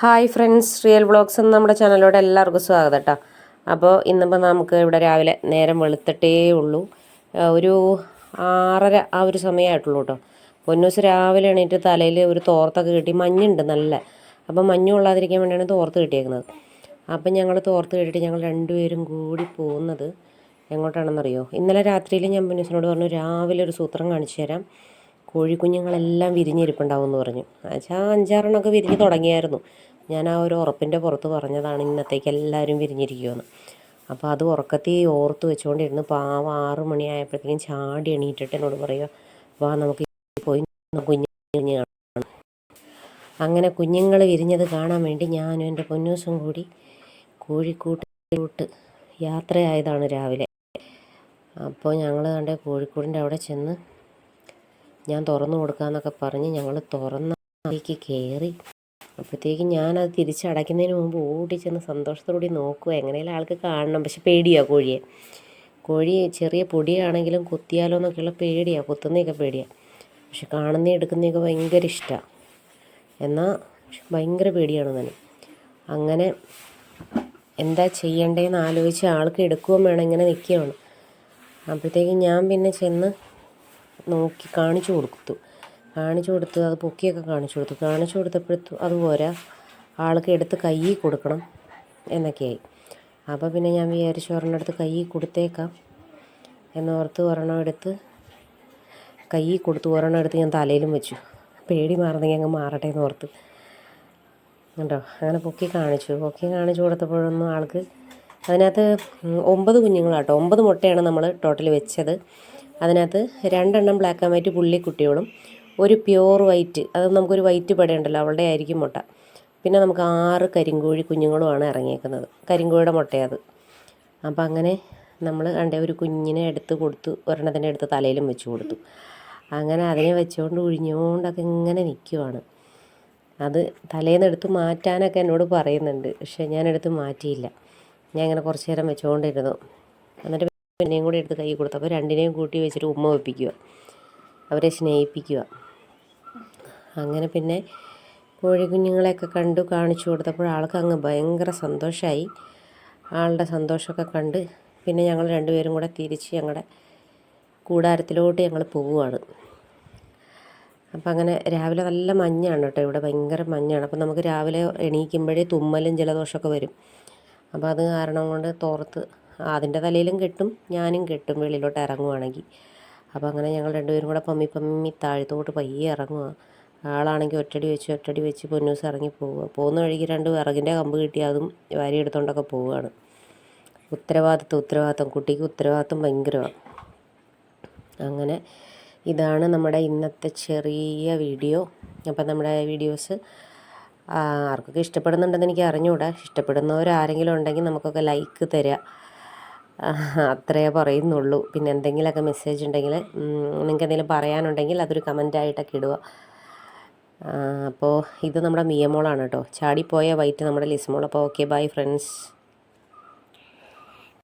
Hi friends real vlogs എന്ന നമ്മുടെ ചാനലിലൂടെ എല്ലാവർക്കും സ്വാഗതം കേട്ടോ അപ്പോൾ ഇന്നിപ്പോൾ നമുക്ക് ഇവിടെ രാവിലെ നേരം വെളുത്തിട്ടേ ഉള്ളൂ. ഒരു ആറര ആ ഒരു സമയമായിട്ടുള്ളൂ കേട്ടോ പൊന്നൂസ് രാവിലെ എണീറ്റ് തലയിൽ ഒരു തോർത്തൊക്കെ കിട്ടി. മഞ്ഞുണ്ട് നല്ല. അപ്പോൾ മഞ്ഞ് കൊള്ളാതിരിക്കാൻ വേണ്ടിയാണ് തോർത്ത് കിട്ടിയേക്കുന്നത്. അപ്പം ഞങ്ങൾ തോർത്ത് കിട്ടിയിട്ട് ഞങ്ങൾ രണ്ടുപേരും കൂടി പോകുന്നത് എങ്ങോട്ടാണെന്നറിയോ? ഇന്നലെ രാത്രിയിൽ ഞാൻ പൊന്നൂസിനോട് പറഞ്ഞു രാവിലെ ഒരു സൂത്രം കാണിച്ചു തരാം. കോഴിക്കുഞ്ഞുങ്ങളെല്ലാം വിരിഞ്ഞിരിപ്പുണ്ടാവും എന്ന് പറഞ്ഞു. എന്നുവെച്ചാൽ അഞ്ചാറെണ്ണമൊക്കെ വിരിഞ്ഞ് തുടങ്ങിയായിരുന്നു. ഞാൻ ആ ഒരു ഉറപ്പിന്റെ പുറത്ത് പറഞ്ഞതാണ് ഇന്നത്തേക്ക് എല്ലാവരും വിരിഞ്ഞിരിക്കുമെന്ന് അപ്പോൾ അത് ഉറക്കത്തിൽ ഓർത്ത് വെച്ചുകൊണ്ടിരുന്ന് പാവം ആറ് മണിയായപ്പോഴത്തേക്കും ചാടി എണീറ്റിട്ട് എന്നോട് പറയുക വാ നമുക്ക് പോയി കുഞ്ഞ് കാണാം അങ്ങനെ കുഞ്ഞുങ്ങൾ വിരിഞ്ഞത് കാണാൻ വേണ്ടി ഞാനും എന്റെ പൊന്നൂസും കൂടി കോഴിക്കൂട്ടിലോട്ട് യാത്രയായതാണ് രാവിലെ. അപ്പോൾ ഞങ്ങൾ കണ്ട കോഴിക്കോടിന്റെ അവിടെ ചെന്ന് ഞാൻ തുറന്നു കൊടുക്കാമെന്നൊക്കെ പറഞ്ഞ് ഞങ്ങൾ തുറന്നേക്ക് കയറി അപ്പോഴത്തേക്കും ഞാനത് തിരിച്ചടയ്ക്കുന്നതിന് മുമ്പ് ഓടി ചെന്ന് സന്തോഷത്തോടുകൂടി നോക്കുക എങ്ങനെയാലും ആൾക്ക് കാണണം. പക്ഷെ പേടിയാണ് കോഴിയെ. കോഴി ചെറിയ പൊടിയാണെങ്കിലും കുത്തിയാലോ എന്നൊക്കെയുള്ള പേടിയാണ് കുത്തുന്നതൊക്കെ പേടിയാണ് പക്ഷെ കാണുന്ന എടുക്കുന്നതൊക്കെ ഭയങ്കര ഇഷ്ടമാണ് എന്നാൽ ഭയങ്കര പേടിയാണ് തന്നെ അങ്ങനെ എന്താ ചെയ്യണ്ടേന്ന് ആലോചിച്ച് ആൾക്ക് എടുക്കുകയും വേണം ഇങ്ങനെ നിൽക്കുകയാണ് അപ്പോഴത്തേക്കും ഞാൻ പിന്നെ ചെന്ന് നോക്കി കാണിച്ചു കൊടുത്തു. കാണിച്ചു കൊടുത്ത് അത് പൊക്കിയൊക്കെ കാണിച്ചു കൊടുത്തു. കാണിച്ചു കൊടുത്തപ്പോഴത്തും അതുപോലെ ആൾക്ക് എടുത്ത് കയ്യിൽ കൊടുക്കണം എന്നൊക്കെയായി. അപ്പോൾ പിന്നെ ഞാൻ വിചാരിച്ചു ഒരെണ്ണം എടുത്ത് കയ്യിൽ കൊടുത്തേക്കാം എന്നോർത്ത് ഒരെണ്ണം എടുത്ത് കയ്യിൽ കൊടുത്തു. ഒരെണ്ണം എടുത്ത് ഞാൻ തലയിലും വെച്ചു. പേടി മാറുന്നെങ്കിൽ അങ്ങ് മാറട്ടെ എന്ന് ഓർത്ത്. കണ്ടോ? അങ്ങനെ പൊക്കി കാണിച്ചു. പൊക്കി കാണിച്ചു കൊടുത്തപ്പോഴൊന്നും ആൾക്ക് അതിനകത്ത് ഒമ്പത് കുഞ്ഞുങ്ങളാട്ടോ. ഒമ്പത് മുട്ടയാണ് നമ്മൾ ടോട്ടൽ വെച്ചത്. അതിനകത്ത് രണ്ടെണ്ണം ബ്ലാക്ക് ആൻഡ് വൈറ്റ് പുള്ളിക്കുട്ടികളും ഒരു പ്യുവർ വൈറ്റ് അത് നമുക്കൊരു വൈറ്റ് പടയുണ്ടല്ലോ അവളുടെ ആയിരിക്കും മുട്ട. പിന്നെ നമുക്ക് ആറ് കരിങ്കോഴി കുഞ്ഞുങ്ങളുമാണ് ഇറങ്ങിയേക്കുന്നത്. കരിങ്കോഴിയുടെ മുട്ടയത് അപ്പോൾ അങ്ങനെ നമ്മൾ കണ്ട ഒരു കുഞ്ഞിനെ എടുത്ത് കൊടുത്തു ഒരെണ്ണത്തിന്റെ അടുത്ത് തലയിലും വെച്ച് കൊടുത്തു. അങ്ങനെ അതിനെ വെച്ചുകൊണ്ട് ഒഴിഞ്ഞുകൊണ്ടൊക്കെ ഇങ്ങനെ നിൽക്കുവാണ് അത് തലേന്ന് എടുത്ത് മാറ്റാനൊക്കെ എന്നോട് പറയുന്നുണ്ട് പക്ഷേ ഞാനെടുത്ത് മാറ്റിയില്ല. ഞാൻ ഇങ്ങനെ കുറച്ച് നേരം വെച്ചുകൊണ്ടിരുന്നു എന്നിട്ട് പിന്നെയും കൂടി എടുത്ത് കൈ കൊടുത്തു അപ്പോൾ രണ്ടിനെയും കൂട്ടി വെച്ചിട്ട് ഉമ്മ വെപ്പിക്കുക അവരെ സ്നേഹിപ്പിക്കുക. അങ്ങനെ പിന്നെ കോഴിക്കുഞ്ഞുങ്ങളെയൊക്കെ കണ്ടു കാണിച്ചു കൊടുത്തപ്പോൾ ആൾക്ക് അങ്ങ് ഭയങ്കര സന്തോഷമായി ആളുടെ സന്തോഷമൊക്കെ കണ്ട് പിന്നെ ഞങ്ങൾ രണ്ടുപേരും കൂടെ തിരിച്ച് ഞങ്ങളുടെ കൂടാരത്തിലോട്ട് ഞങ്ങൾ പോവുകയാണ്. അപ്പം അങ്ങനെ രാവിലെ നല്ല മഞ്ഞാണ് കേട്ടോ ഇവിടെ ഭയങ്കര മഞ്ഞാണ്. അപ്പം നമുക്ക് രാവിലെ എണീക്കുമ്പോഴേ തുമ്മലും ജലദോഷമൊക്കെ വരും. അപ്പോൾ അത് കാരണം കൊണ്ട് തോർത്ത് അതിന്റെ തലയിലും കെട്ടും ഞാനും കെട്ടും വെളിയിലോട്ട് ഇറങ്ങുവാണെങ്കിൽ. അപ്പോൾ അങ്ങനെ ഞങ്ങൾ രണ്ടുപേരും കൂടെ പമ്മി പമ്മി താഴത്തോട്ട് പയ്യെ ഇറങ്ങുക ആളാണെങ്കിൽ ഒറ്റടി വെച്ച് ഒറ്റടി വെച്ച് പൊന്നൂസ് ഇറങ്ങി പോവുക പോകുന്ന വഴിക്ക് രണ്ട് വിറകിന്റെ കമ്പ് കിട്ടി അതും വാരി എടുത്തുകൊണ്ടൊക്കെ പോവുകയാണ് ഉത്തരവാദിത്വം ഉത്തരവാദിത്വം. കുട്ടിക്ക് ഉത്തരവാദിത്വം ഭയങ്കരമാണ് അങ്ങനെ ഇതാണ് നമ്മുടെ ഇന്നത്തെ ചെറിയ വീഡിയോ. അപ്പം നമ്മുടെ വീഡിയോസ് ആർക്കൊക്കെ ഇഷ്ടപ്പെടുന്നുണ്ടെന്ന് എനിക്ക് അറിഞ്ഞുകൂടാ. ഇഷ്ടപ്പെടുന്നവരാരെങ്കിലും ഉണ്ടെങ്കിൽ നമുക്കൊക്കെ ലൈക്ക് തരിക അത്രയേ പറയുന്നുള്ളൂ. പിന്നെ എന്തെങ്കിലുമൊക്കെ മെസ്സേജ് ഉണ്ടെങ്കിൽ നിങ്ങൾക്ക് എന്തെങ്കിലും പറയാനുണ്ടെങ്കിൽ അതൊരു കമന്റായിട്ടൊക്കെ ഇടുക. അപ്പോൾ ഇത് നമ്മുടെ മിയമോളാണ് കേട്ടോ. ചാടിപ്പോയ വൈറ്റ് നമ്മുടെ ലിസ്മോൾ അപ്പോൾ ഓക്കെ ബൈ ഫ്രണ്ട്സ്